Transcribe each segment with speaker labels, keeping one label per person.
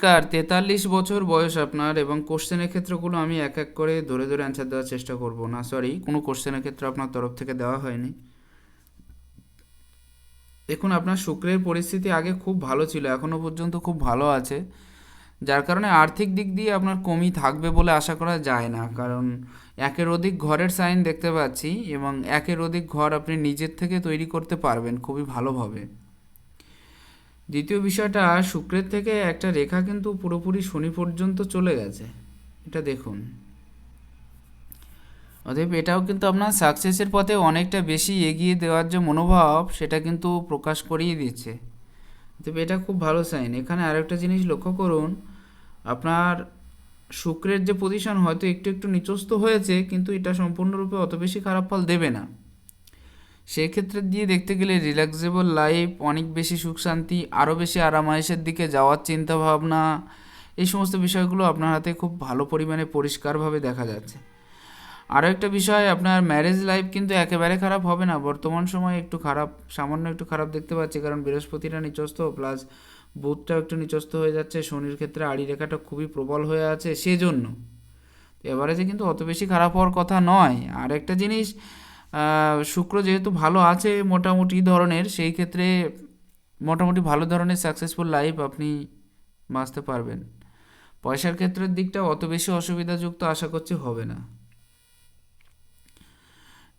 Speaker 1: নমস্কার, তেতাল্লিশ বছর বয়স আপনার এবং কোশ্চেনের ক্ষেত্রগুলো আমি এক এক করে ধরে ধরে অ্যান্সার দেওয়ার চেষ্টা করব। না সরি কোনো কোশ্চেনের ক্ষেত্রে আপনার তরফ থেকে দেওয়া হয়নি। দেখুন, আপনার শুক্রের পরিস্থিতি আগে খুব ভালো ছিল এখনও পর্যন্ত খুব ভালো আছে। যার কারণে আর্থিক দিক দিয়ে আপনার কমই থাকবে বলে আশা করা যায় না। কারণ একের অধিক ঘরের সাইন দেখতে পাচ্ছি এবং একের অধিক ঘর আপনি নিজের থেকে তৈরি করতে পারবেন, খুবই ভালোভাবে। দ্বিতীয় বিষয়টা, শুক্রের থেকে একটা রেখা কিন্তু পুরোপুরি শনি পর্যন্ত চলে গেছে। এটা দেখুন। অতএব এটাও কিন্তু আপনার সাকসেসের পথে অনেকটা বেশি এগিয়ে দেওয়ার যে মনোভাব, সেটা কিন্তু প্রকাশ করিয়ে দিচ্ছে। তবে এটা খুব ভালো সাইন এখানে আরেকটা জিনিস লক্ষ্য করুন, আপনার শুক্রের যে পজিশন হয়তো একটু একটু নিচস্ত হয়েছে, কিন্তু এটা সম্পূর্ণরূপে অত বেশি খারাপ ফল দেবে না। সেই ক্ষেত্রে দিয়ে দেখতে গেলে রিল্যাক্সেবল লাইফ অনেক বেশি সুখ শান্তি আরও বেশি আরামায়েশের দিকে যাওয়ার চিন্তা ভাবনা এই সমস্ত বিষয়গুলো আপনার হাতে খুব ভালো পরিমাণে পরিষ্কারভাবে দেখা যাচ্ছে। আরও একটা বিষয়, আপনার ম্যারেজ লাইফ কিন্তু একেবারে খারাপ হবে না। বর্তমান সময়ে একটু খারাপ, সামান্য একটু খারাপ দেখতে পাচ্ছি, কারণ বৃহস্পতিটা নিচস্ত প্লাস বুধটাও একটু নিচস্ত হয়ে যাচ্ছে, শনির ক্ষেত্রে আড়ি রেখাটা খুবই প্রবল হয়ে আছে, সেজন্য। এবারে যে কিন্তু অত বেশি খারাপ হওয়ার কথা নয়। আর একটা জিনিস শুক্র যেহেতু ভালো আছে মোটামুটি ধরনের, সেই ক্ষেত্রে মোটামুটি ভালো ধরনের সাকসেসফুল লাইফ আপনি বাঁচতে পারবেন। পয়সার ক্ষেত্রের দিকটা অত বেশি অসুবিধাযুক্ত আশা করছি হবে না।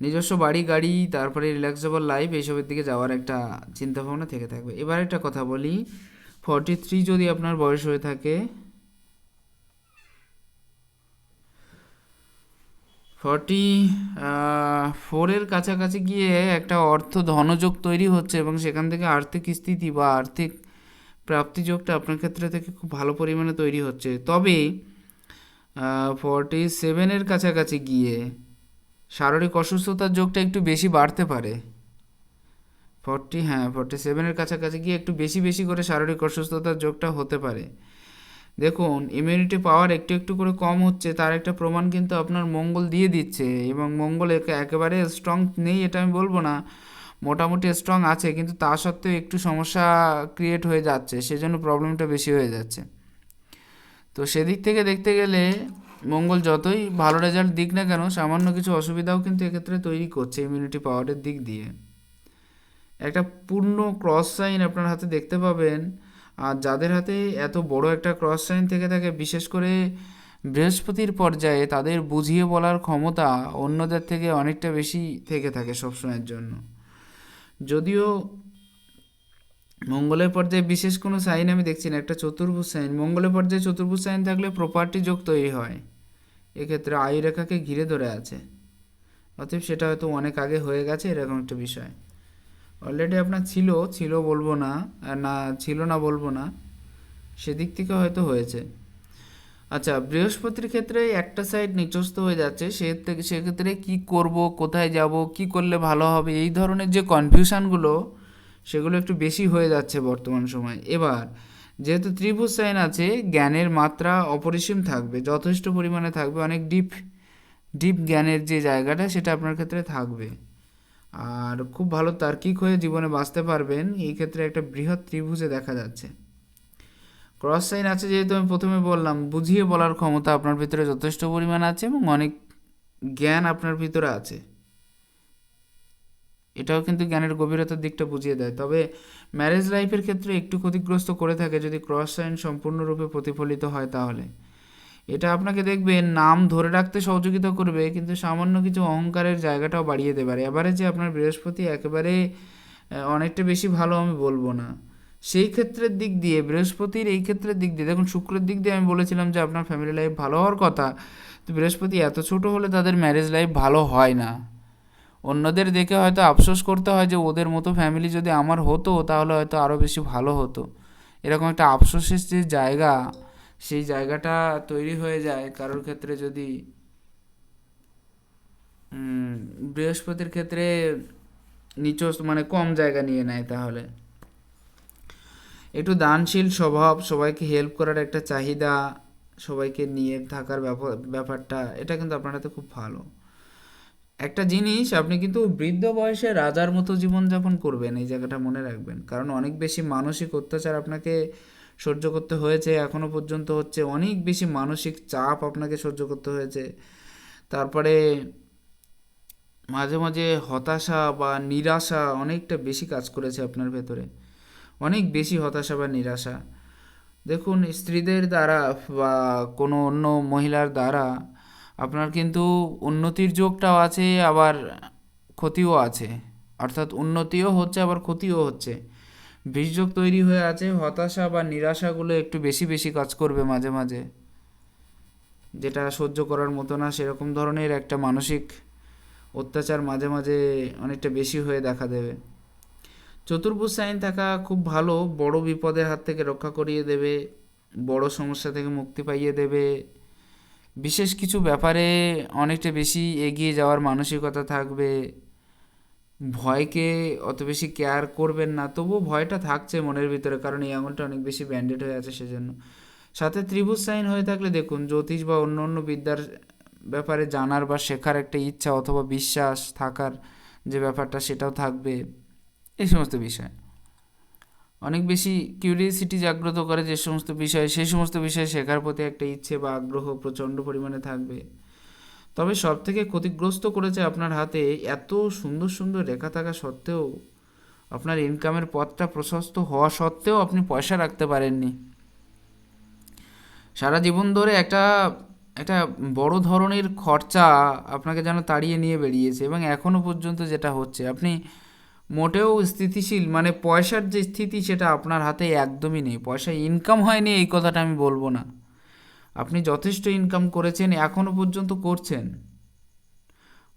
Speaker 1: নিজস্ব বাড়ি, গাড়ি, তারপরে রিল্যাক্সেবল লাইফ এইসবের দিকে যাওয়ার একটা চিন্তাভাবনা থেকে থাকবে। এবার একটা কথা বলি ফর্টি থ্রি যদি আপনার বয়স হয়ে থাকে ফর্টি ফোরের কাছাকাছি গিয়ে একটা অর্থ ধনযোগ তৈরি হচ্ছে এবং সেখান থেকে আর্থিক স্থিতি বা আর্থিক প্রাপ্তিযোগটা আপনার ক্ষেত্রে থেকে খুব ভালো পরিমাণে তৈরি হচ্ছে। তবে ফর্টি সেভেনের কাছাকাছি গিয়ে শারীরিক অসুস্থতার যোগটা একটু বেশি বাড়তে পারে। ফর্টি হ্যাঁ ফর্টি সেভেনের কাছাকাছি গিয়ে একটু বেশি বেশি করে শারীরিক অসুস্থতার যোগটা হতে পারে। দেখুন ইমিউনিটি পাওয়ার একটু একটু করে কম হচ্ছে, তার একটা প্রমাণ কিন্তু আপনার মঙ্গল দিয়ে দিচ্ছে, এবং মঙ্গল একে- একেবারে স্ট্রং নেই, এটা আমি বলব না। মোটামুটি স্ট্রং আছে, কিন্তু তা সত্ত্বেও একটু সমস্যা ক্রিয়েট হয়ে যাচ্ছে, সেজন্য প্রবলেমটা বেশি হয়ে যাচ্ছে। তো সেদিক থেকে দেখতে গেলে, মঙ্গল যতই ভালো রেজাল্ট দিক না কেন, সামান্য কিছু অসুবিধাও কিন্তু এক্ষেত্রে তৈরি করছে ইমিউনিটি পাওয়ারের দিক দিয়ে। একটা পূর্ণ ক্রস সাইন আপনার হাতে দেখতে পাবেন আর যাদের হাতে এত বড় একটা ক্রস সাইন থেকে থাকে, বিশেষ করে বৃহস্পতির পর্যায়ে তাদের বুঝিয়ে বলার ক্ষমতা অন্যদের থেকে অনেকটা বেশি থেকে থাকে সবসময়ের জন্য। যদিও মঙ্গলের পর্যায়ে বিশেষ কোনো সাইন আমি দেখছি না, একটা চতুর্ভুজ সাইন মঙ্গলের পর্যায়ে চতুর্ভুজ সাইন থাকলে প্রপার্টি যোগ তৈরি হয়। এক্ষেত্রে আয়ু রেখাকে ঘিরে ধরে আছে। অতএব সেটা হয়তো অনেক আগে হয়ে গেছে, এরকম একটা বিষয়। অলরেডি আপনার ছিল ছিল বলব না না, ছিল না বলব না, সেদিক থেকে হয়তো হয়েছে। আচ্ছা বৃহস্পতির ক্ষেত্রে একটা সাইড নিচস্ত হয়ে যাচ্ছে, সে থেকে সেক্ষেত্রে কি করব, কোথায় যাব, কি করলে ভালো হবে, এই ধরনের যে কনফিউশনগুলো সেগুলো একটু বেশি হয়ে যাচ্ছে বর্তমান সময়। এবার, যেহেতু ত্রিভুজ সাইন আছে, জ্ঞানের মাত্রা অপরিসীম থাকবে, যথেষ্ট পরিমাণে থাকবে, অনেক ডিপ ডিপ জ্ঞানের যে জায়গাটা, সেটা আপনার ক্ষেত্রে থাকবে। আর খুব ভালো তার্কিক হয়ে জীবনে বাঁচতে পারবেন। এই ক্ষেত্রে একটা বৃহৎ ত্রিভুজে দেখা যাচ্ছে। ক্রস সাইন আছে যেহেতু আমি প্রথমে বললাম, বুঝিয়ে বলার ক্ষমতা আপনার ভিতরে যথেষ্ট পরিমাণ আছে এবং অনেক জ্ঞান আপনার ভিতরে আছে। এটাও কিন্তু জ্ঞানের গভীরতার দিকটা বুঝিয়ে দেয়। তবে ম্যারেজ লাইফের ক্ষেত্রে একটু ক্ষতিগ্রস্ত করে থাকে যদি ক্রস সাইন সম্পূর্ণরূপে প্রতিফলিত হয় তাহলে। এটা আপনাকে দেখবেন, নাম ধরে রাখতে সহযোগিতা করবে, কিন্তু সামান্য কিছু অহংকারের জায়গাটাও বাড়িয়ে দেবে। আর এবারে যে আপনার বৃহস্পতি একেবারে অনেকটা বেশি ভালো আমি বলব না। সেই ক্ষেত্রের দিক দিয়ে, বৃহস্পতির এই ক্ষেত্রের দিক দিয়ে, দেখুন শুক্রের দিক দিয়ে আমি বলেছিলাম যে আপনার ফ্যামিলি লাইফ ভালো হওয়ার কথা, তো বৃহস্পতি এত ছোট হলে তাদের ম্যারেজ লাইফ ভালো হয় না। অন্যদের দেখে হয়তো আফসোস করতে হয় যে ওদের মতো ফ্যামিলি যদি আমার হতো, তাহলে হয়তো আরও বেশি ভালো হতো। এরকম একটা আফসোসের যে জায়গা সেই জায়গাটা তৈরি হয়ে যায় কারোর ক্ষেত্রে যদি বৃহস্পতির ক্ষেত্রে নিচ মানে কম জায়গা নিয়ে নেয় তাহলে। একটু দানশীল স্বভাব, সবাইকে হেল্প করার একটা চাহিদা, সবাইকে নিয়ে থাকার ব্যাপার ব্যাপারটা, এটা কিন্তু আপনার হাতে খুব ভালো। একটা জিনিস, আপনি কিন্তু বৃদ্ধ বয়সে রাজার মতো জীবনযাপন করবেন, এই জায়গাটা মনে রাখবেন। কারণ অনেক বেশি মানসিক অত্যাচার আপনাকে সহ্য করতে হয়েছে। এখনও পর্যন্ত হচ্ছে অনেক বেশি মানসিক চাপ আপনাকে সহ্য করতে হয়েছে। তারপরে মাঝে মাঝে হতাশা বা নিরাশা অনেকটা বেশি কাজ করেছে আপনার ভেতরে। অনেক বেশি হতাশা বা নিরাশা। দেখুন, স্ত্রীদের দ্বারা বা কোনো অন্য মহিলার দ্বারা আপনার কিন্তু উন্নতির যোগটাও আছে, আবার ক্ষতিও আছে। অর্থাৎ উন্নতিও হচ্ছে, আবার ক্ষতিও হচ্ছে। বীজযোগ তৈরি হয়ে আছে, হতাশা বা নিরাশাগুলো একটু বেশি বেশি কাজ করবে মাঝে মাঝে। যেটা সহ্য করার মতো না, সেরকম ধরনের একটা মানসিক অত্যাচার মাঝে মাঝে অনেকটা বেশি হয়ে দেখা দেবে। চতুর্ভুজ সাইন থাকা খুব ভালো, বড় বিপদের হাত থেকে রক্ষা করিয়ে দেবে, বড় সমস্যা থেকে মুক্তি পাইয়ে দেবে। বিশেষ কিছু ব্যাপারে অনেকটা বেশি এগিয়ে যাওয়ার মানসিকতা থাকবে। ভয়কে অত বেশি কেয়ার করবেন না, তবুও ভয়টা থাকছে মনের ভিতরে, কারণ এই আঙুলটা অনেক বেশি ব্যান্ডেড হয়ে আছে সেজন্য। সাথে ত্রিভুজ সাইন হয়ে থাকলে দেখুন, জ্যোতিষ বা অন্য অন্য বিদ্যার ব্যাপারে জানার বা শেখার একটা ইচ্ছা অথবা বিশ্বাস থাকার যে ব্যাপারটা, সেটাও থাকবে। এই সমস্ত বিষয়। অনেক বেশি কিউরিয়াসিটি জাগ্রত করে যে সমস্ত বিষয় সেই সমস্ত বিষয় শেখার প্রতি একটা ইচ্ছে বা আগ্রহ প্রচণ্ড পরিমাণে থাকবে। তবে সব থেকে ক্ষতিগ্রস্ত করেছে আপনার হাতে এত সুন্দর সুন্দর রেখা থাকা সত্ত্বেও আপনার ইনকামের পথটা প্রশস্ত হওয়া সত্ত্বেও আপনি পয়সা রাখতে পারেননি। সারা জীবন ধরে একটা একটা বড় ধরনের খরচা আপনাকে যেন তাড়িয়ে নিয়ে বেরিয়েছে এবং এখনও পর্যন্ত যেটা হচ্ছে, আপনি মোটেও স্থিতিশীল মানে পয়সার যে স্থিতি সেটা আপনার হাতে একদমই নেই। পয়সা ইনকাম হয়নি, এই কথাটা আমি বলব না। আপনি যথেষ্ট ইনকাম করেছেন এখনও পর্যন্ত করছেন।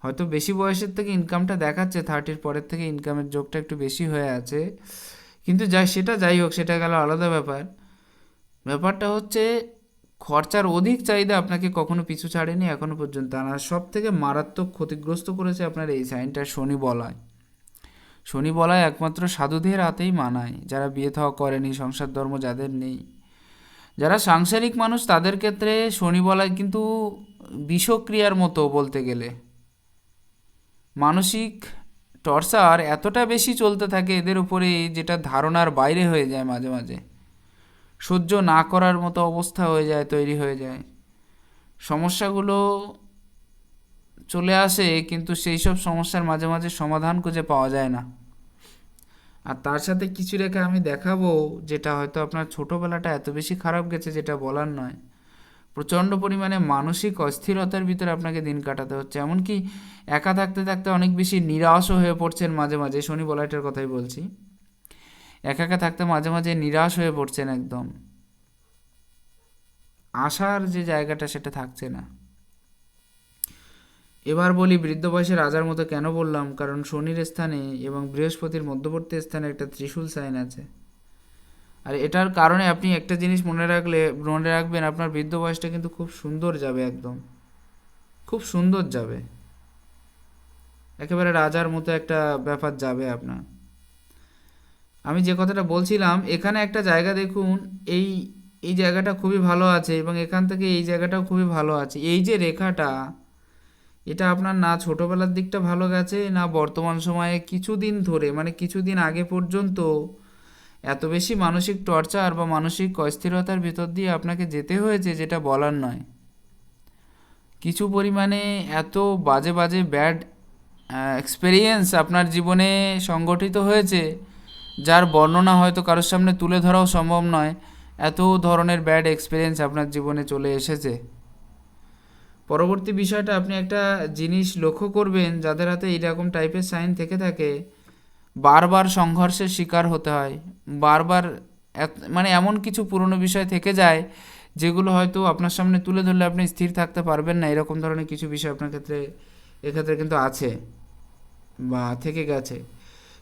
Speaker 1: হয়তো বেশি বয়সের থেকে ইনকামটা দেখাচ্ছে থার্টির পরের থেকে ইনকামের যোগটা একটু বেশি হয়ে আছে। কিন্তু যাই, সেটা যাই হোক, সেটা গেল আলাদা ব্যাপার। ব্যাপারটা হচ্ছে, খরচার অধিক চাহিদা আপনাকে কখনো পিছু ছাড়েনি এখনও পর্যন্ত। আর সব থেকে মারাত্মক ক্ষতিগ্রস্ত করেছে আপনার এই সাইনটা শনি বলায়। শনি বলায় একমাত্র সাধুদের হাতেই মানায়। যারা বিয়ে থাওয়া করেনি, সংসার ধর্ম যাদের নেই। যারা সাংসারিক মানুষ, তাদের ক্ষেত্রে শনি বলায় কিন্তু বিষক্রিয়ার মতো বলতে গেলে। মানসিক টর্চার এতটা বেশি চলতে থাকে এদের উপরে যেটা ধারণার বাইরে হয়ে যায় মাঝে মাঝে। সহ্য না করার মতো অবস্থা হয়ে যায়, তৈরি হয়ে যায়। সমস্যাগুলো চলে আসে, কিন্তু সেই সব সমস্যার মাঝে মাঝে সমাধান খুঁজে পাওয়া যায় না। আর তার সাথে কিছু রেখে আমি দেখাবো, যেটা হয়তো আপনার ছোটোবেলাটা এত বেশি খারাপ গেছে যেটা বলার নয়। প্রচণ্ড পরিমাণে মানসিক অস্থিরতার ভিতরে আপনাকে দিন কাটাতে হচ্ছে। এমনকি একা থাকতে থাকতে অনেক বেশি নিরাশও হয়ে পড়ছেন মাঝে মাঝে। শনি বলাইটার কথাই বলছি। একা একা থাকতে মাঝে মাঝে নিরাশ হয়ে পড়ছেন একদম। আশার যে জায়গাটা সেটা থাকছে না। এবার বলি বৃদ্ধ বয়সে রাজার মতো কেন বললাম? কারণ শনির স্থানে এবং বৃহস্পতির মধ্যবর্তী স্থানে একটা ত্রিশূল সাইন আছে। আর এটার কারণে আপনি একটা জিনিস মনে রাখলে, মনে রাখবেন আপনার বৃদ্ধ বয়সটা কিন্তু খুব সুন্দর যাবে একদম। খুব সুন্দর যাবে। একেবারে রাজার মতো একটা ব্যাপার যাবে আপনার। আমি যে কথাটা বলছিলাম, এখানে একটা জায়গা দেখুন, এই এই জায়গাটা খুবই ভালো আছে এবং এখান থেকে এই জায়গাটাও খুবই ভালো আছে। এই যে রেখাটা এটা আপনার না ছোটোবেলার দিকটা ভালো গেছে, না বর্তমান সময়ে কিছুদিন ধরে মানে কিছুদিন আগে পর্যন্ত এত বেশি মানসিক টর্চার বা মানসিক অস্থিরতার ভিতর দিয়ে আপনাকে যেতে হয়েছে যেটা বলার নয়। কিছু পরিমাণে এত বাজে বাজে ব্যাড এক্সপেরিয়েন্স আপনার জীবনে সংগঠিত হয়েছে, যার বর্ণনা হয়তো কারোর সামনে তুলে ধরাও সম্ভব নয়, এত ধরনের ব্যাড এক্সপিরিয়েন্স আপনার জীবনে চলে এসেছে। পরবর্তী বিষয়টা আপনি একটা জিনিস লক্ষ্য করবেন, যাদের হাতে এইরকম টাইপের সাইন থেকে থাকে, বারবার সংঘর্ষের শিকার হতে হয়। বারবার মানে এমন কিছু পুরনো বিষয় থেকে যায়, যেগুলো হয়তো আপনার সামনে তুলে ধরলে আপনি স্থির থাকতে পারবেন না। এরকম ধরনের কিছু বিষয় আপনার ক্ষেত্রে, এক্ষেত্রে কিন্তু আছে বা থেকে গেছে।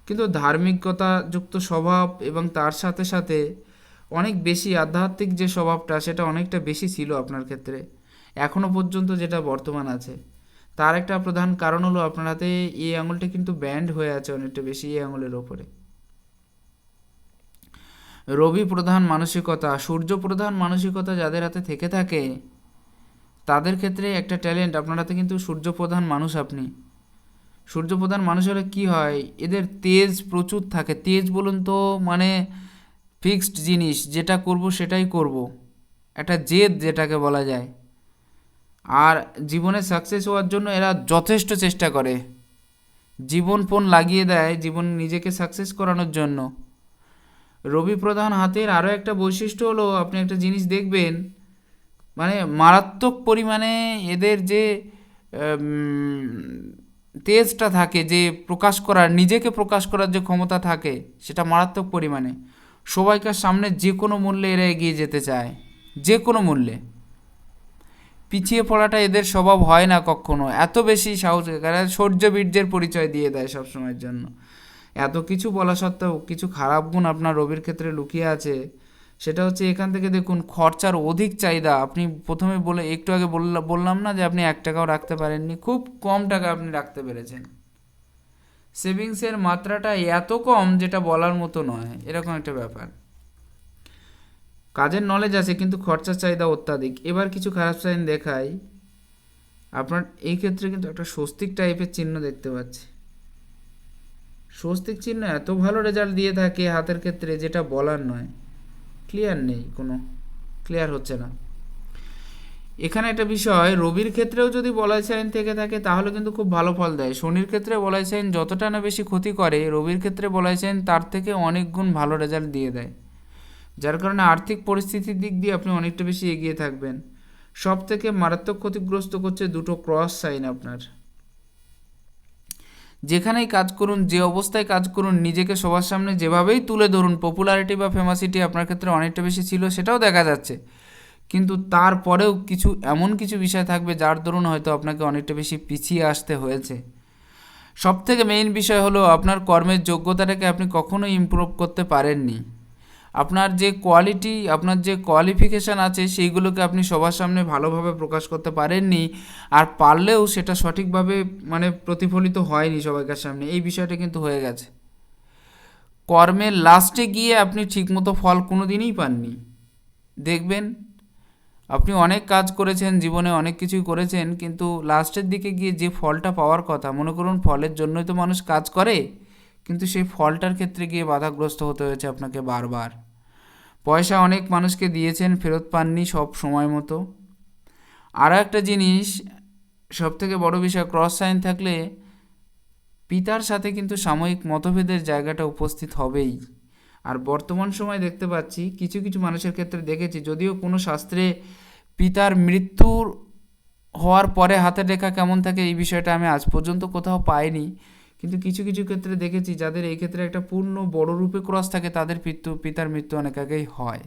Speaker 1: কিন্তু ধার্মিকতা যুক্ত স্বভাব এবং তার সাথে সাথে অনেক বেশি আধ্যাত্মিক যে স্বভাবটা, সেটা অনেকটা বেশি ছিল আপনার ক্ষেত্রে। এখনও পর্যন্ত যেটা বর্তমান আছে। তার একটা প্রধান কারণ হলো আপনার হাতে এই আঙুলটা কিন্তু ব্যান্ড হয়ে আছে অনেকটা বেশি এই আঙুলের ওপরে। রবি প্রধান মানসিকতা, সূর্য প্রধান মানসিকতা যাদের হাতে থেকে থাকে, তাদের ক্ষেত্রে একটা ট্যালেন্ট আপনার হাতে কিন্তু সূর্য প্রধান মানুষ আপনি। সূর্য প্রধান মানুষ হলে কী হয়? এদের তেজ প্রচুর থাকে। তেজ বলুন তো মানে ফিক্সড জিনিস, যেটা করব সেটাই করব। একটা জেদ যেটাকে বলা যায়। আর জীবনে সাকসেস হওয়ার জন্য এরা যথেষ্ট চেষ্টা করে। জীবনপণ লাগিয়ে দেয়, জীবন নিজেকে সাকসেস করানোর জন্য। রবি প্রধান হাতের আরও একটা বৈশিষ্ট্য হলো, আপনি একটা জিনিস দেখবেন মানে মারাত্মক পরিমাণে এদের যে তেজটা থাকে, যে প্রকাশ করার, নিজেকে প্রকাশ করার যে ক্ষমতা থাকে, সেটা মারাত্মক পরিমাণে। সবাইকার সামনে যে কোনো মূল্যে এরা এগিয়ে যেতে চায়, যে কোনো মূল্যে। পিছিয়ে পড়াটা এদের স্বভাব হয় না কখনো। এত বেশি সাহস, এরা শৌর্য বীর্যের পরিচয় দিয়ে দেয় সব সময়ের জন্য। এত কিছু বলা সত্ত্বেও কিছু খারাপ গুণ আপনার রবির ক্ষেত্রে লুকিয়ে আছে, সেটা হচ্ছে এখান থেকে দেখুন, খরচার অধিক চাহিদা। আপনি প্রথমে বলে, একটু আগে বললা- বললাম না যে আপনি এক টাকাও রাখতে পারেননি, খুব কম টাকা আপনি রাখতে পেরেছেন। সেভিংসের মাত্রাটা এত কম যেটা বলার মতো নয়। এরকম একটা ব্যাপার। কাজের নলেজ আছে, কিন্তু খরচার চাহিদা অত্যাধিক। এবার কিছু খারাপ সাইন দেখাই। আপনার এই ক্ষেত্রে কিন্তু একটা স্বস্তিক টাইপের চিহ্ন দেখতে পাচ্ছি। স্বস্তিক চিহ্ন এত ভালো রেজাল্ট দিয়ে থাকে হাতের ক্ষেত্রে যেটা বলার নয়। ক্লিয়ার নেই কোনো। ক্লিয়ার হচ্ছে না। এখানে একটা বিষয়, রবির ক্ষেত্রেও যদি বলয় সাইন থেকে থাকে, তাহলে কিন্তু খুব ভালো ফল দেয়। শনির ক্ষেত্রে বলয় সাইন যতটা না বেশি ক্ষতি করে, রবির ক্ষেত্রে বলয় সাইন তার থেকে অনেক গুণ ভালো রেজাল্ট দিয়ে দেয়। যার কারণে আর্থিক পরিস্থিতির দিক দিয়ে আপনি অনেকটা বেশি এগিয়ে থাকবেন। সব থেকে মারাত্মক ক্ষতিগ্রস্ত করছে দুটো ক্রস সাইন আপনার। যেখানেই কাজ করুন, যে অবস্থায় কাজ করুন, নিজেকে সবার সামনে যেভাবেই তুলে ধরুন পপুলারিটি বা ফেমাসিটি আপনার ক্ষেত্রে অনেকটা বেশি ছিল, সেটাও দেখা যাচ্ছে। কিন্তু তারপরেও কিছু, এমন কিছু বিষয় থাকবে যার দরুন হয়তো আপনাকে অনেকটা বেশি পিছিয়ে আসতে হয়েছে। সব থেকে মেইন বিষয় হলো আপনার কর্মের যোগ্যতাটাকে আপনি কখনোই ইমপ্রুভ করতে পারেননি। আপনার যে কোয়ালিটি আপনার যে কোয়ালিফিকেশান আছে, সেইগুলোকে আপনি সবার সামনে ভালোভাবে প্রকাশ করতে পারেননি আর পারলেও সেটা সঠিকভাবে মানে প্রতিফলিত হয়নি সবাইকার সামনে। এই বিষয়টা কিন্তু হয়ে গেছে। কর্মের লাস্টে গিয়ে আপনি ঠিকমতো ফল কোনো দিনই পাননি। দেখবেন, আপনি অনেক কাজ করেছেন, জীবনে অনেক কিছুই করেছেন, কিন্তু লাস্টের দিকে গিয়ে যে ফলটা পাওয়ার কথা, মনে করুন ফলের জন্যই তো মানুষ কাজ করে কিন্তু সেই ফলটার ক্ষেত্রে গিয়ে বাধাগ্রস্ত হতে হয়েছে আপনাকে বারবার। পয়সা অনেক মানুষকে দিয়েছেন, ফেরত পাননি সব সময় মতো। আরও একটা জিনিস সব থেকে বড় বিষয় ক্রস সাইন থাকলে পিতার সাথে কিন্তু সাময়িক মতভেদের জায়গাটা উপস্থিত হবেই। আর বর্তমান সময় দেখতে পাচ্ছি, কিছু কিছু মানুষের ক্ষেত্রে দেখেছি, যদিও কোনো শাস্ত্রে পিতার মৃত্যুর হওয়ার পরে হাতের রেখা কেমন থাকে এই বিষয়টা আমি আজ পর্যন্ত কোথাও পাইনি। কিন্তু কিছু কিছু ক্ষেত্রে দেখেছি যাদের এই ক্ষেত্রে একটা পূর্ণ বড় রূপে ক্রস থাকে, তাদের পিতৃ পিতার মৃত্যু অনেক আগেই হয়।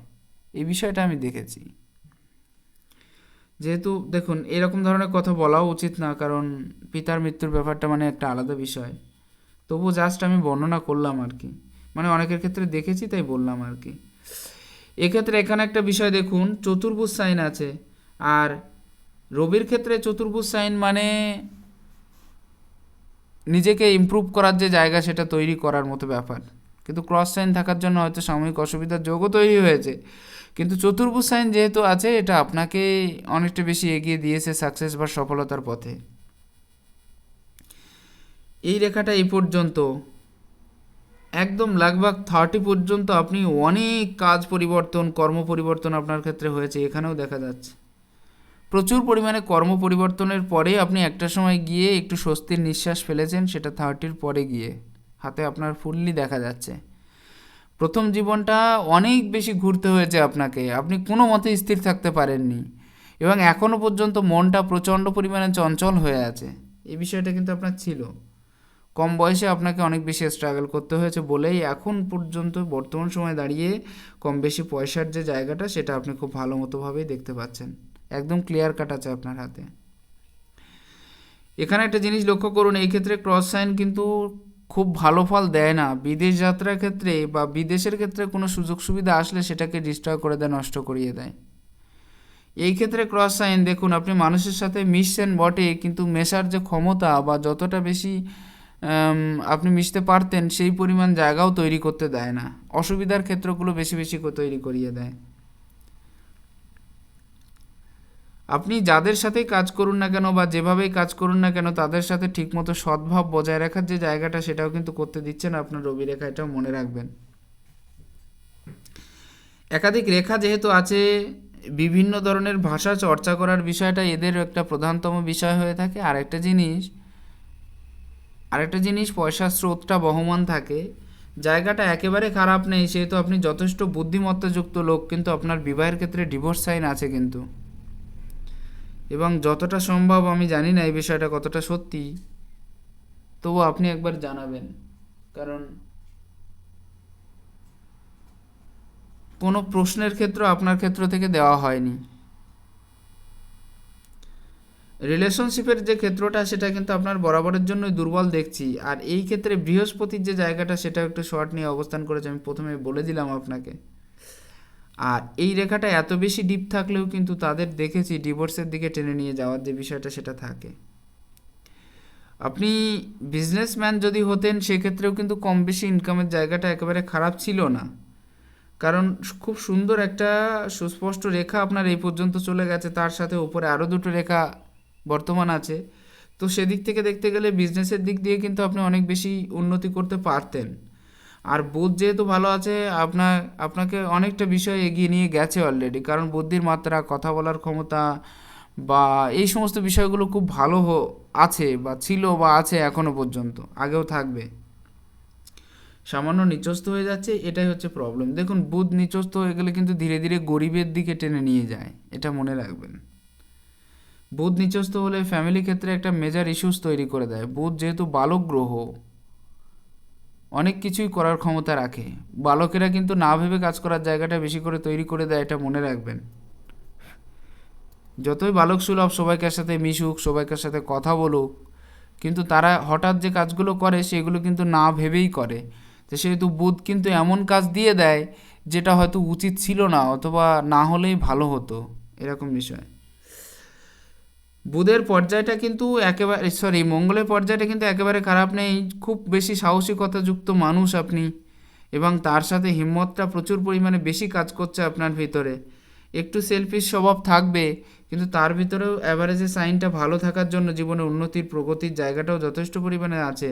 Speaker 1: এই বিষয়টা আমি দেখেছি। যেহেতু দেখুন, এরকম ধরনের কথা বলাও উচিত না, কারণ পিতার মৃত্যুর ব্যাপারটা মানে একটা আলাদা বিষয়। তবু জাস্ট আমি বর্ণনা করলাম আর কি। মানে অনেকের ক্ষেত্রে দেখেছি, তাই বললাম আর কি। এক্ষেত্রে এখানে একটা বিষয় দেখুন, চতুর্ভুজ সাইন আছে। আর রবির ক্ষেত্রে চতুর্ভুজ সাইন মানে নিজেকে ইমপ্রুভ করার যে জায়গা সেটা তৈরি করার মতো ব্যাপার। কিন্তু ক্রস সাইন থাকার জন্য হয়তো সাময়িক অসুবিধার যোগও তৈরি হয়েছে। কিন্তু চতুর্ভুজ সাইন যেহেতু আছে, এটা আপনাকে অনেকটা বেশি এগিয়ে দিয়েছে সাকসেস বা সফলতার পথে। এই রেখাটা এই পর্যন্ত। একদম লাগভাগ থার্টি পর্যন্ত আপনি অনেক কাজ পরিবর্তন, কর্ম পরিবর্তন আপনার ক্ষেত্রে হয়েছে, এখানেও দেখা যাচ্ছে। প্রচুর পরিমাণে কর্ম পরিবর্তনের পরে আপনি একটা সময় গিয়ে একটু স্বস্তির নিঃশ্বাস ফেলেছেন, সেটা থার্টির পরে গিয়ে। হাতে আপনার ফুললি দেখা যাচ্ছে। প্রথম জীবনটা অনেক বেশি ঘুরতে হয়েছে আপনাকে। আপনি কোনো মতে স্থির থাকতে পারেননি। এবং এখনও পর্যন্ত মনটা প্রচণ্ড পরিমাণে চঞ্চল হয়ে আছে। এই বিষয়টা কিন্তু আপনার ছিল। কম বয়সে আপনাকে অনেক বেশি স্ট্রাগল করতে হয়েছে বলেই এখন পর্যন্ত বর্তমান সময়ে দাঁড়িয়ে কম বেশি পয়সার যে জায়গাটা, সেটা আপনি খুব ভালো মতোভাবেই দেখতে পাচ্ছেন। একদম ক্লিয়ার কাট আছে আপনার হাতে। এখানে একটা জিনিস লক্ষ্য করুন, এই ক্ষেত্রে ক্রস সাইন কিন্তু খুব ভালো ফল দেয় না। বিদেশ যাত্রার ক্ষেত্রে বা বিদেশের ক্ষেত্রে কোনো সুযোগ সুবিধা আসলে সেটাকে ডিস্ট্রয় করে দেয়, নষ্ট করিয়ে দেয়। এই ক্ষেত্রে ক্রস সাইন দেখুন আপনি মানুষের সাথে মিশছেন বটে কিন্তু মেশার যে ক্ষমতা বা যতটা বেশি আপনি মিশতে পারতেন, সেই পরিমাণ জায়গাও তৈরি করতে দেয় না। অসুবিধার ক্ষেত্রগুলো বেশি বেশি তৈরি করিয়ে দেয়। আপনি যাদের সাথেই কাজ করুন না কেন বা যেভাবেই কাজ করুন না কেন, তাদের সাথে ঠিকমতো সদ্ভাব বজায় রাখার যে জায়গাটা, সেটাও কিন্তু করতে দিচ্ছে না আপনার রবি রেখা এটাও মনে রাখবেন। একাধিক রেখা যেহেতু আছে, বিভিন্ন ধরনের ভাষা চর্চা করার বিষয়টা এদের একটা প্রধানতম বিষয় হয়ে থাকে। আরেকটা জিনিস আরেকটা জিনিস, পয়সার স্রোতটা বহমান থাকে। জায়গাটা একেবারে খারাপ নেই, সেহেতু আপনি যথেষ্ট বুদ্ধিমত্তাযুক্ত লোক, কিন্তু আপনার বিবাহের ক্ষেত্রে ডিভোর্স সাইন আছে কিন্তু। এবং যতটা সম্ভব আমি জানি না এই বিষয়টা কতটা সত্যি, তবু আপনি একবার জানাবেন। কারণ কোনো প্রশ্নের ক্ষেত্র আপনার ক্ষেত্র থেকে দেওয়া হয়নি। রিলেশনশিপের যে ক্ষেত্রটা, সেটা কিন্তু আপনার বরাবরের জন্যই দুর্বল দেখছি। আর এই ক্ষেত্রে বৃহস্পতির যে জায়গাটা সেটা একটু শর্ট নিয়ে অবস্থান করেছে, আমি প্রথমে বলে দিলাম আপনাকে। আর এই রেখাটা এত বেশি ডিপ থাকলেও কিন্তু তাদের দেখেছি ডিভোর্সের দিকে টেনে নিয়ে যাওয়ার যে বিষয়টা সেটা থাকে। আপনি বিজনেসম্যান যদি হতেন, সেক্ষেত্রেও কিন্তু কম বেশি ইনকামের জায়গাটা একেবারে খারাপ ছিল না। কারণ খুব সুন্দর একটা সুস্পষ্ট রেখা আপনার এই পর্যন্ত চলে গেছে, তার সাথে উপরে আরও দুটো রেখা বর্তমান আছে। তো সেদিক থেকে দেখতে গেলে বিজনেসের দিক দিয়ে কিন্তু আপনি অনেক বেশি উন্নতি করতে পারতেন। আর বুধ যেহেতু ভালো আছে, আপনার, আপনাকে অনেকটা বিষয় এগিয়ে নিয়ে গেছে অলরেডি কারণ বুদ্ধির মাত্রা, কথা বলার ক্ষমতা বা এই সমস্ত বিষয়গুলো খুব ভালো আছে বা ছিল বা আছে এখনও পর্যন্ত, আগেও থাকবে। সামান্য নিচস্থ হয়ে যাচ্ছে, এটাই হচ্ছে প্রবলেম দেখুন, বুধ নিচস্থ হয়ে গেলে কিন্তু ধীরে ধীরে গরিবের দিকে টেনে নিয়ে যায়, এটা মনে রাখবেন। বুধ নিচস্থ হলে ফ্যামিলি ক্ষেত্রে একটা মেজার ইস্যুস তৈরি করে দেয়। বুধ যেহেতু বালক গ্রহ অনেক কিছুই করার ক্ষমতা রাখে। বালকেরা কিন্তু না ভেবে কাজ করার জায়গাটা বেশি করে তৈরি করে দেয় এটা মনে রাখবেন। যতই বালক সুলভ সবাইকার সাথে মিশুক, সবাইকার সাথে কথা বলুক, কিন্তু তারা হঠাৎ যে কাজগুলো করে সেগুলো কিন্তু না ভেবেই করে। তো সেহেতু বুধ কিন্তু এমন কাজ দিয়ে দেয় যেটা হয়তো উচিত ছিল না অথবা না হলেই ভালো হতো, এরকম বিষয়। বুধের পর্যায়টা কিন্তু একেবারে সরি মঙ্গলের পর্যায়টা কিন্তু একেবারে খারাপ নেই। খুব বেশি সাহসিকতাযুক্ত মানুষ আপনি এবং তার সাথে হিম্মতটা প্রচুর পরিমাণে বেশি কাজ করছে আপনার ভিতরে। একটু সেলফিশ স্বভাব থাকবে, কিন্তু তার ভিতরেও অ্যাভারেজের সাইনটা ভালো থাকার জন্য জীবনে উন্নতির প্রগতির জায়গাটাও যথেষ্ট পরিমাণে আছে।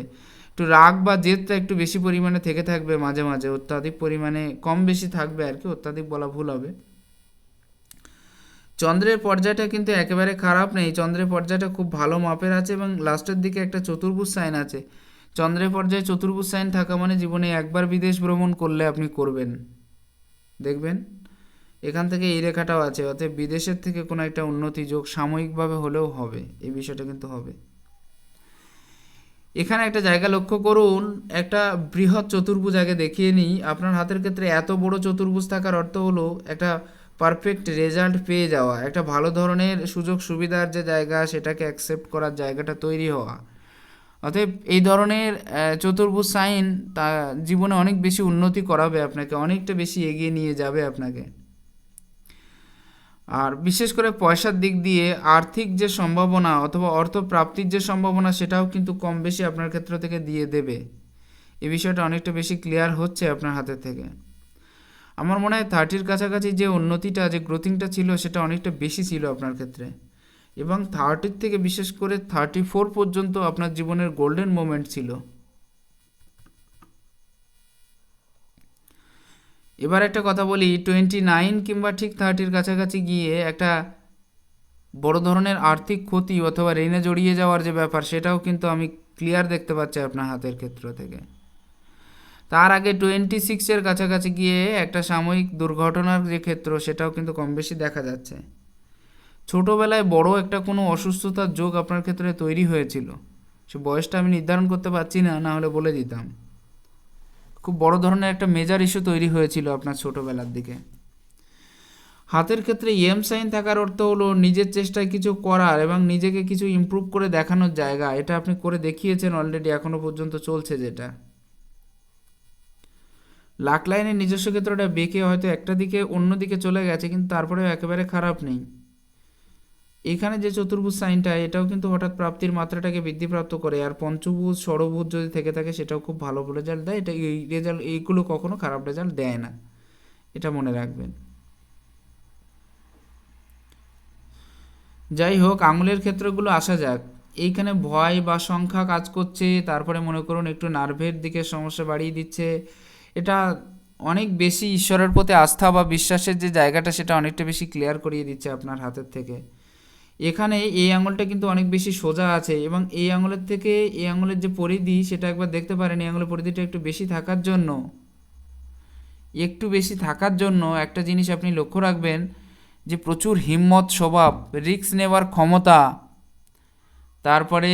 Speaker 1: একটু রাগ বা জেদটা একটু বেশি পরিমাণে থেকে থাকবে মাঝে মাঝে। অত্যাধিক পরিমাণে কম বেশি থাকবে আর কি, অত্যাধিক বলা ভুল হবে। চন্দ্রের পর্যায়টা কিন্তু একেবারে খারাপ নেই। চন্দ্রের পর্যায়টা খুব ভালো মাপের আছে এবং লাস্টের দিকে একটা চতুর্ভুজ সাইন আছে। চন্দ্রের পর্যায়ে চতুর্ভুজ সাইন থাকা মানে জীবনে একবার বিদেশ ভ্রমণ করলে আপনি করবেন। দেখবেন? এখান থেকে এই রেখাটাও আছে। অতএব বিদেশের থেকে কোনো একটা উন্নতি যোগ সাময়িকভাবে হলেও হবে। এই বিষয়টা কিন্তু হবে। এখানে একটা জায়গা লক্ষ্য করুন। একটা বৃহৎ চতুর্ভুজ আগে দেখিয়ে নিই। আপনার হাতের ক্ষেত্রে এত বড় চতুর্ভুজ থাকার অর্থ হলো একটা পারফেক্ট রেজাল্ট পেয়ে যাওয়া, একটা ভালো ধরনের সুযোগ সুবিধার যে জায়গা সেটাকে অ্যাকসেপ্ট করার জায়গাটা তৈরি হওয়া। অতএব এই ধরনের চতুর্ভুজ সাইন তা জীবনে অনেক বেশি উন্নতি করাবে আপনাকে, অনেকটা বেশি এগিয়ে নিয়ে যাবে আপনাকে। আর বিশেষ করে পয়সার দিক দিয়ে আর্থিক যে সম্ভাবনা অথবা অর্থ প্রাপ্তির যে সম্ভাবনা সেটাও কিন্তু কম বেশি আপনার ক্ষেত্র থেকে দিয়ে দেবে। এই বিষয়টা অনেকটা বেশি ক্লিয়ার হচ্ছে আপনার হাতের থেকে। আমার মনে হয় থার্টির কাছাকাছি যে উন্নতিটা, যে গ্রোথিংটা ছিল, সেটা অনেকটা বেশি ছিল আপনার ক্ষেত্রে। এবং থার্টির থেকে বিশেষ করে থার্টি ফোর পর্যন্ত আপনার জীবনের গোল্ডেন মোমেন্ট ছিল। এবার একটা কথা বলি টোয়েন্টি নাইন কিংবা ঠিক থার্টির কাছাকাছি গিয়ে একটা বড় ধরনের আর্থিক ক্ষতি অথবা ঋণে জড়িয়ে যাওয়ার যে ব্যাপার, সেটাও কিন্তু আমি ক্লিয়ার দেখতে পাচ্ছি আপনার হাতের ক্ষেত্র থেকে। তার আগে টোয়েন্টি সিক্সের কাছাকাছি গিয়ে একটা সাময়িক দুর্ঘটনার যে ক্ষেত্র, সেটাও কিন্তু কম বেশি দেখা যাচ্ছে। ছোটোবেলায় বড় একটা কোনো অসুস্থতার যোগ আপনার ক্ষেত্রে তৈরি হয়েছিল। সে বয়সটা আমি নির্ধারণ করতে পারছি না না হলে বলে দিতাম। খুব বড় ধরনের একটা মেজার ইস্যু তৈরি হয়েছিল আপনার ছোটোবেলার দিকে। হাতের ক্ষেত্রে এম সাইন থাকার অর্থ হলো নিজের চেষ্টায় কিছু করার এবং নিজেকে কিছু ইমপ্রুভ করে দেখানোর জায়গা। এটা আপনি করে দেখিয়েছেন অলরেডি এখনও পর্যন্ত চলছে যেটা। লাক লাইনের নিজস্ব ক্ষেত্রটা বেঁকে হয়তো একটা দিকে অন্য দিকে চলে গেছে, কিন্তু তারপরেও একেবারে খারাপ নেই। এখানে যে চতুর্ভুজ সাইনটা, এটাও কিন্তু হঠাৎ প্রাপ্তির মাত্রাটাকে বৃদ্ধিপ্রাপ্ত করে, আর পঞ্চভুজ, ষড়ভুজ যদি থেকে থাকে, সেটাও খুব ভালো রেজাল্ট দেয়। এটা এই রেজাল্ট এইগুলো কখনো খারাপ রেজাল্ট দেয় না। এটা মনে রাখবেন। যাই হোক, আঙুলের ক্ষেত্রগুলো আসা যাক। এইখানে ভয় বা সংখ্যা কাজ করছে, তারপরে মনে করুন একটু নার্ভের দিকে সমস্যা বাড়িয়ে দিচ্ছে। এটা অনেক বেশি ঈশ্বরের প্রতি আস্থা বা বিশ্বাসের যে জায়গাটা, সেটা অনেকটা বেশি ক্লিয়ার করিয়ে দিচ্ছে আপনার হাতের থেকে। এখানে এই আঙুলটা কিন্তু অনেক বেশি সোজা আছে এবং এই আঙুলের থেকে এই আঙুলের যে পরিধি, সেটা একবার দেখতে পারেন, এই আঙুলের পরিধিটা একটু বেশি থাকার জন্য। একটু বেশি থাকার জন্য একটা জিনিস আপনি লক্ষ্য রাখবেন যে প্রচুর হিম্মত, স্বভাব রিস্ক নেওয়ার ক্ষমতা, তারপরে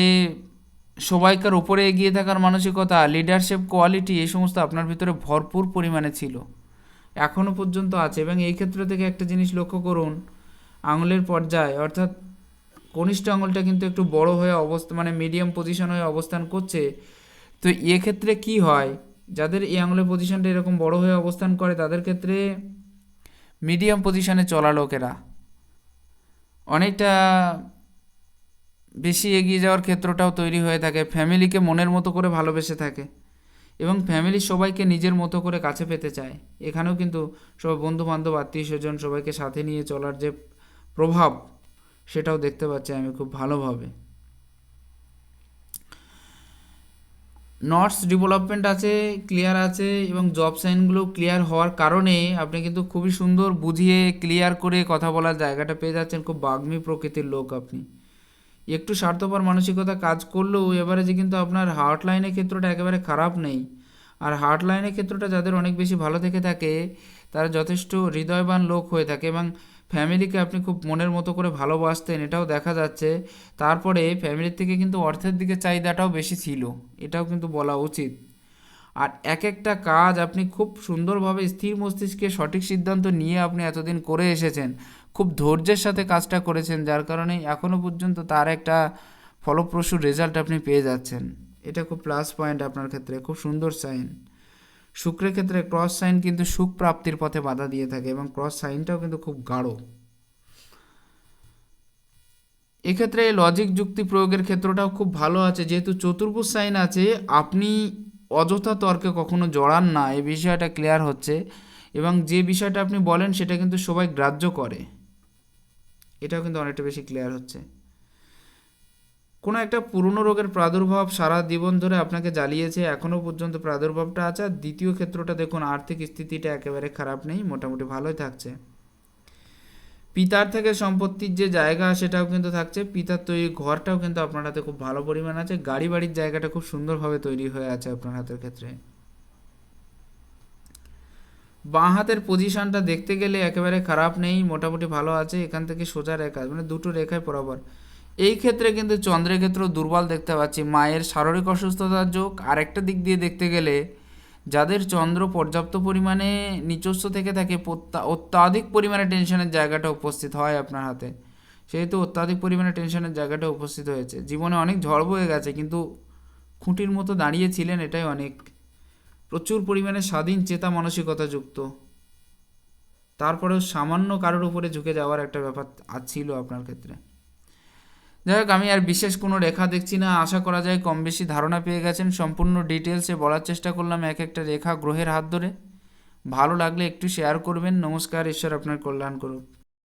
Speaker 1: সবাইকার উপরে এগিয়ে থাকার মানসিকতা লিডারশিপ কোয়ালিটি এই সমস্ত আপনার ভিতরে ভরপুর পরিমাণে ছিল। এখনও পর্যন্ত আছে এবং এই ক্ষেত্র থেকে একটা জিনিস লক্ষ্য করুন, আঙুলের পর্যায়ে অর্থাৎ কনিষ্ঠ আঙুলটা কিন্তু একটু বড় হয়ে অবস্থা মানে মিডিয়াম পজিশন হয়ে অবস্থান করছে। তো এক্ষেত্রে কি হয়? যাদের এই আঙুলের পজিশনটা এরকম বড় হয়ে অবস্থান করে, তাদের ক্ষেত্রে মিডিয়াম পজিশনে চলা লোকেরা। অনেকটা বেশি এগিয়ে যাওয়ার ক্ষেত্রটাও তৈরি হয়ে থাকে, ফ্যামিলিকে মনের মতো করে ভালোবেসে থাকে এবং ফ্যামিলির সবাইকে নিজের মতো করে কাছে পেতে চায়। এখানেও কিন্তু সবাই বন্ধু বান্ধব আত্মীয় স্বজন সবাইকে সাথে নিয়ে চলার যে প্রভাব, সেটাও দেখতে পাচ্ছি আমি খুব ভালোভাবে। নটস ডেভেলপমেন্ট আছে ক্লিয়ার আছে এবং জব সাইনগুলো ক্লিয়ার হওয়ার কারণে আপনি কিন্তু খুবই সুন্দর বুঝিয়ে ক্লিয়ার করে কথা বলার জায়গাটা পেয়ে যাচ্ছেন। খুব বাগ্মী প্রকৃতির লোক আপনি। একটু স্বার্থপর মানসিকতা কাজ করলেও এবারে যে কিন্তু আপনার হার্ট লাইনের ক্ষেত্রটা একেবারে খারাপ নেই। আর হার্ট লাইনের ক্ষেত্রটা যাদের অনেক বেশি ভালো থেকে থাকে, তারা যথেষ্ট হৃদয়বান লোক হয়ে থাকে এবং ফ্যামিলিকে আপনি খুব মনের মতো করে ভালোবাসতেন, এটাও দেখা যাচ্ছে। তারপরে ফ্যামিলির থেকে কিন্তু অর্থের দিকে চাহিদাটাও বেশি ছিল, এটাও কিন্তু বলা উচিত। আর এক একটা কাজ আপনি খুব সুন্দরভাবে স্থির মস্তিষ্কে সঠিক সিদ্ধান্ত নিয়ে আপনি এতদিন করে এসেছেন খুব ধৈর্যের সাথে কাজটা করেছেন, যার কারণে এখনও পর্যন্ত তার একটা ফলপ্রসূ রেজাল্ট আপনি পেয়ে যাচ্ছেন। এটা খুব প্লাস পয়েন্ট আপনার ক্ষেত্রে, খুব সুন্দর সাইন শুক্রের ক্ষেত্রে ক্রস সাইন কিন্তু সুখ প্রাপ্তির পথে বাধা দিয়ে থাকে এবং ক্রস সাইনটাও কিন্তু খুব গাঢ়। এক্ষেত্রে লজিক যুক্তি প্রয়োগের ক্ষেত্রটাও খুব ভালো আছে, যেহেতু চতুর্ভুজ সাইন আছে, আপনি অযথা তর্কে কখনো জড়ান না, এই বিষয়টা ক্লিয়ার হচ্ছে এবং যে বিষয়টা আপনি বলেন সেটা কিন্তু সবাই গ্রাহ্য করে। এটাও কিন্তু অনেকটা বেশি ক্লিয়ার হচ্ছে। কোনো একটা পুরনো রোগের প্রাদুর্ভাব সারা জীবন ধরে আপনাকে জ্বালিয়েছে এখনও পর্যন্ত প্রাদুর্ভাবটা আছে। আর দ্বিতীয় ক্ষেত্রটা দেখুন, আর্থিক স্থিতিটা একেবারে খারাপ নেই, মোটামুটি ভালোই থাকছে। পিতার থেকে সম্পত্তির যে জায়গা, সেটাও কিন্তু থাকছে। পিতার তৈরি ঘরটাও কিন্তু আপনার হাতে খুব ভালো পরিমাণ আছে। গাড়ি বাড়ির জায়গাটা খুব সুন্দরভাবে তৈরি হয়ে আছে আপনার হাতের ক্ষেত্রে। বাঁ হাতের পজিশনটা দেখতে গেলে একেবারে খারাপ নেই, মোটামুটি ভালো আছে, এখান থেকে সোজা রেখা মানে দুটো রেখায় বরাবর। এই ক্ষেত্রে কিন্তু চন্দ্রের ক্ষেত্র দুর্বল দেখতে পাচ্ছি, মায়ের শারীরিক অসুস্থতার যোগ। আরেকটা দিক দিয়ে দেখতে গেলে যাদের চন্দ্র পর্যাপ্ত পরিমাণে নিচস্ব থেকে থাকে অত্যাধিক পরিমাণে টেনশনের জায়গাটা উপস্থিত হয় আপনার হাতে। সেহেতু অত্যাধিক পরিমাণে টেনশনের জায়গাটা উপস্থিত হয়েছে। জীবনে অনেক ঝড় বয়ে গেছে, কিন্তু খুঁটির মতো দাঁড়িয়েছিলেন এটাই অনেক। প্রচুর পরিমাণে স্বাধীন চেতা মানসিকতা যুক্ত। তারপরেও সামান্য কারোর উপরে ঝুঁকে যাওয়ার একটা ব্যাপার ছিল আপনার ক্ষেত্রে। যাই হোক, আমি আর বিশেষ কোনো রেখা দেখছি না। আশা করা যায় কম বেশি ধারণা পেয়ে গেছেন। সম্পূর্ণ ডিটেলসে বলার চেষ্টা করলাম এক একটা রেখা গ্রহের হাত ধরে। ভালো লাগলে একটু শেয়ার করবেন। নমস্কার, ঈশ্বর আপনার কল্যাণ করুক।